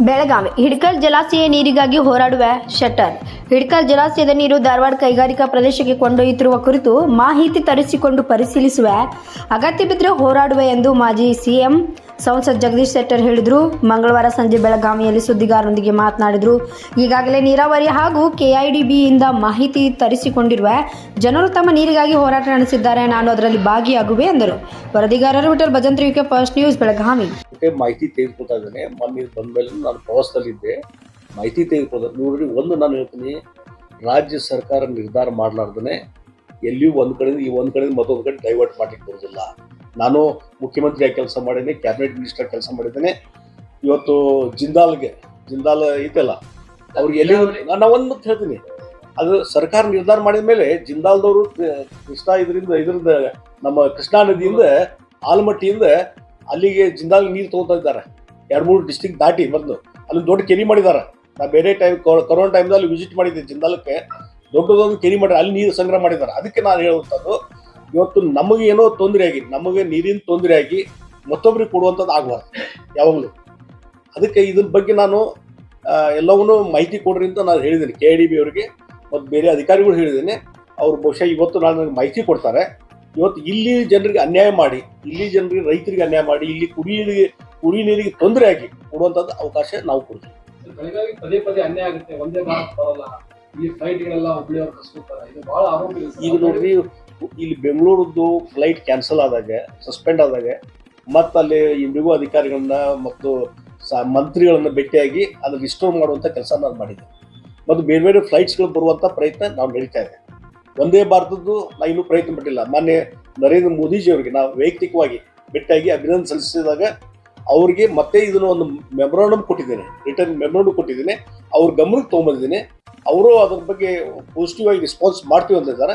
ಬೆಳಗಾವಿ. ಹಿಡ್ಕಲ್ ಜಲಾಶಯ ನೀರಿಗಾಗಿ ಹೋರಾಡುವ ಶಟರ್. ಹಿಡ್ಕಲ್ ಜಲಾಶಯದ ನೀರು ಧಾರವಾಡ ಕೈಗಾರಿಕಾ ಪ್ರದೇಶಕ್ಕೆ ಕೊಂಡೊಯ್ಯುತ್ತಿರುವ ಕುರಿತು ಮಾಹಿತಿ ತರಿಸಿಕೊಂಡು ಪರಿಶೀಲಿಸುವ ಅಗತ್ಯ ಬಿದ್ದರೆ ಹೋರಾಡುವೆ ಎಂದು ಮಾಜಿ ಸಿಎಂ ಸಂಸದ್ ಜಗದೀಶ್ ಶೆಟ್ಟರ್ ಹೇಳಿದರು, ಮಂಗಳವಾರ ಸಂಜೆ ಬೆಳಗಾವಿಯಲ್ಲಿ ಸುದ್ದಿಗಾರರೊಂದಿಗೆ ಮಾತನಾಡಿದ್ರು. ಈಗಾಗಲೇ ನೀರಾವರಿ ಹಾಗೂ ಕೆಐಡಿಬಿಯಿಂದ ಮಾಹಿತಿ ತರಿಸಿಕೊಂಡಿರುವ ಜನರು ತಮ್ಮ ನೀರಿಗಾಗಿ ಹೋರಾಟ ನಡೆಸಿದ್ದಾರೆ, ನಾನು ಅದರಲ್ಲಿ ಭಾಗಿಯಾಗುವೆ ಎಂದರು. ವರದಿಗಾರರು Vittal Bhajantri, UK first news, Belagavi. ಮಾಹಿತಿ ತೆಗೆದುಕೊಳ್ತಾ ಇದ್ದೇನೆ. ಮೊನ್ನೆ ಬಂದ ಮೇಲೆ ನಾನು ಪ್ರವಾಸದಲ್ಲಿದ್ದೆ. ಮಾಹಿತಿ ತೆಗೆದುಕೊಳ್ತಾ ನೋಡ್ರಿ ಒಂದು ನಾನು ಹೇಳ್ತೀನಿ, ರಾಜ್ಯ ಸರ್ಕಾರ ನಿರ್ಧಾರ ಮಾಡಲಾರ್ದೇ ಎಲ್ಲಿಯೂ ಒಂದು ಕಡೆಯಿಂದ ಈ ಒಂದು ಕಡೆಯಿಂದ ಮತ್ತೊಂದು ಕಡೆ ಡೈವರ್ಟ್ ಮಾಡಲಿಕ್ಕೆ ಬರೋದಿಲ್ಲ. ನಾನು ಮುಖ್ಯಮಂತ್ರಿಯಾಗಿ ಕೆಲಸ ಮಾಡಿದ್ದೀನಿ ಕ್ಯಾಬಿನೆಟ್ ಮಿನಿಸ್ಟರ್ ಕೆಲಸ ಮಾಡಿದ್ದೇನೆ. ಇವತ್ತು ಜಿಂದಾಲ್ಗೆ ಜಿಂದಾಲ್ ಐತಲ್ಲ ಅವ್ರಿಗೆ ಎಲ್ಲಿ ನಾನು ಒಂದು ಮತ್ತೆ ಹೇಳ್ತೀನಿ. ಅದು ಸರ್ಕಾರ ನಿರ್ಧಾರ ಮಾಡಿದ ಮೇಲೆ ಜಿಂದಾಲ್ದವರು ಕೃಷ್ಣಾ ಇದರಿಂದ ಇದರಿಂದ ನಮ್ಮ ಕೃಷ್ಣಾ ನದಿಯಿಂದ ಆಲಮಟ್ಟಿಯಿಂದ ಅಲ್ಲಿಗೆ ಜಿಂದಾಲ್ ನೀರು ತಗೋತಾ ಇದ್ದಾರೆ. ಎರಡು ಮೂರು ಡಿಸ್ಟಿಕ್ ದಾಟಿ ಬಂದು ಅಲ್ಲಿ ದೊಡ್ಡ ಕೆರಿ ಮಾಡಿದ್ದಾರೆ. ನಾ ಬೇರೆ ಟೈಮ್ ಕೊರೋನಾ ಟೈಮ್ದಲ್ಲಿ ವಿಸಿಟ್ ಮಾಡಿದ್ದೆ ಜಿಂದಾಲಕ್ಕೆ. ದೊಡ್ಡದೊಂದು ಕೆರಿ ಮಾಡಿದ್ರೆ ಅಲ್ಲಿ ನೀರು ಸಂಗ್ರಹ ಮಾಡಿದ್ದಾರೆ. ಅದಕ್ಕೆ ನಾನು ಹೇಳುವಂಥದ್ದು ಇವತ್ತು ನಮಗೆ ಏನೋ ತೊಂದರೆ ಆಗಿ ನಮಗೆ ನೀರಿನ ತೊಂದರೆ ಆಗಿ ಮತ್ತೊಬ್ಬರಿಗೆ ಕೊಡುವಂಥದ್ದು ಆಗಬಾರ್ದು ಯಾವಾಗಲೂ. ಅದಕ್ಕೆ ಇದ್ರ ಬಗ್ಗೆ ನಾನು ಎಲ್ಲವನ್ನೂ ಮಾಹಿತಿ ಕೊಡ್ರಿ ಅಂತ ನಾನು ಹೇಳಿದ್ದೀನಿ. ಕೆ ಡಿ ಬಿ ಅವರಿಗೆ ಮತ್ತು ಬೇರೆ ಅಧಿಕಾರಿಗಳು ಹೇಳಿದ್ದೀನಿ. ಅವ್ರು ಬಹುಶಃ ಇವತ್ತು ನಾನು ನನಗೆ ಮಾಹಿತಿ ಕೊಡ್ತಾರೆ. ಇವತ್ತು ಇಲ್ಲಿ ಜನರಿಗೆ ಅನ್ಯಾಯ ಮಾಡಿ ಇಲ್ಲಿ ಜನರಿಗೆ ರೈತರಿಗೆ ಅನ್ಯಾಯ ಮಾಡಿ ಇಲ್ಲಿ ಕುಡಿಯಲಿಗೆ ಕುಡಿ ನೀರಿಗೆ ತೊಂದರೆ ಆಗಿ ಕೊಡುವಂಥದ್ದು ಅವಕಾಶ ನಾವು ಕೊಡ್ತೀವಿ. ಪದೇ ಪದೇ ಅನ್ಯಾಯ ಆಗುತ್ತೆ. ಒಂದೇ ಭಾರತ್ ಬರಲ್ಲ. ಈ ಫ್ಲೈಟ್ಗಳೆಲ್ಲ ಹುಬ್ಳಿಯವ್ರು ಕಸ್ಕೊತಾರೆ. ಇದು ಬಹಳ ಆರೋಗ್ಯ ಇದೆ ಸರ್. ಈಗ ನೋಡ್ರಿ ಇಲ್ಲಿ ಬೆಂಗಳೂರದ್ದು ಫ್ಲೈಟ್ ಕ್ಯಾನ್ಸಲ್ ಆದಾಗ ಸಸ್ಪೆಂಡ್ ಆದಾಗ, ಮತ್ತೆ ಅಲ್ಲಿ ಇಂಡಿಗೋ ಅಧಿಕಾರಿಗಳನ್ನ ಮತ್ತು ಸ ಮಂತ್ರಿಗಳನ್ನ ಭೇಟಿಯಾಗಿ ಅದನ್ನ ರಿಸ್ಟೋರ್ ಮಾಡುವಂಥ ಕೆಲಸ ನಾನು ಮಾಡಿದ್ದೆ ಮತ್ತು ಬೇರೆ ಬೇರೆ ಫ್ಲೈಟ್ಸ್ಗಳು ಬರುವಂಥ ಪ್ರಯತ್ನ ನಾವು ನಡೀತಾ ಇದೆ ಒಂದೇ ಭಾರತದ್ದು ನಾ ಇನ್ನೂ ಪ್ರಯತ್ನ ಪಟ್ಟಿಲ್ಲ. ಮಾನ್ಯ ನರೇಂದ್ರ ಮೋದಿಜಿ ಅವರಿಗೆ ನಾವು ವೈಯಕ್ತಿಕವಾಗಿ ಭೇಟಿಯಾಗಿ ಅಭಿನಂದನೆ ಸಲ್ಲಿಸಿದಾಗ ಅವ್ರಿಗೆ ಮತ್ತೆ ಇದನ್ನು ಒಂದು ಮೆಮೊರಾಂಡಮ್ ಕೊಟ್ಟಿದ್ದೇನೆ. ರಿಟರ್ನ್ ಮೆಮೊರಾಂಡಮ್ ಕೊಟ್ಟಿದ್ದೇನೆ. ಅವ್ರ ಗಮನಕ್ಕೆ ತೊಗೊಂಬಂದಿದ್ದೀನಿ. ಅವರು ಅದ್ರ ಬಗ್ಗೆ ಪಾಸಿಟಿವ್ ಆಗಿ ರೆಸ್ಪಾನ್ಸ್ ಮಾಡ್ತೀವಿ ಅಂತಿದ್ದಾರೆ